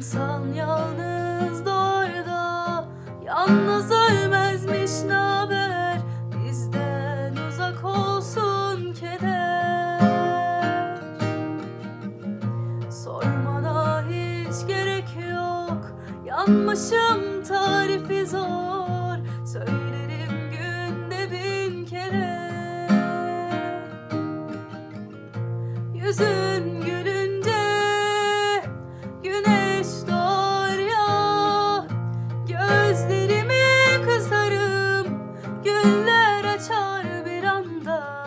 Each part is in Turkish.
İnsan yalnız doğar Yalnız ölmezmiş naber Bizden uzak olsun keder. Sormana hiç gerek yok Yanmışım tarifi zor. Söylerim günde bin kere. Yüzün gülünce açar bir anda.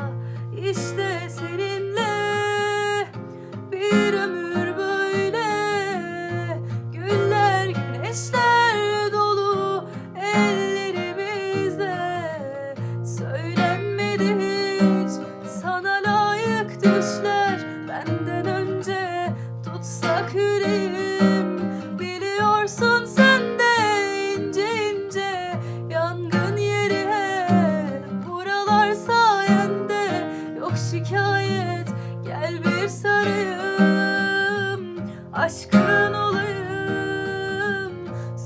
İşte seninle bir ömür böyle. Güller güneşler dolu ellerimizde. Söylenmedi hiç sana layık düşler. Benden önce tutsak yüreğim. Biliyorsun sen de ince ince yangın aşkın olayım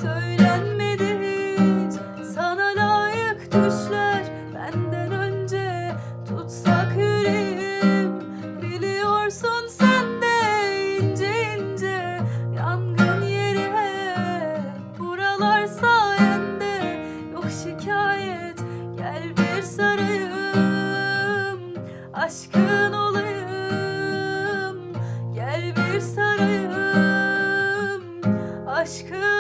Söylenmedi hiç. Sana layık düşler Benden önce tutsak yüreğim. Biliyorsun sen de ince ince Yangın yeri hep buralar sayende. Yok şikayet gel bir sarayım. Aşkın olayım yanarım aşkım.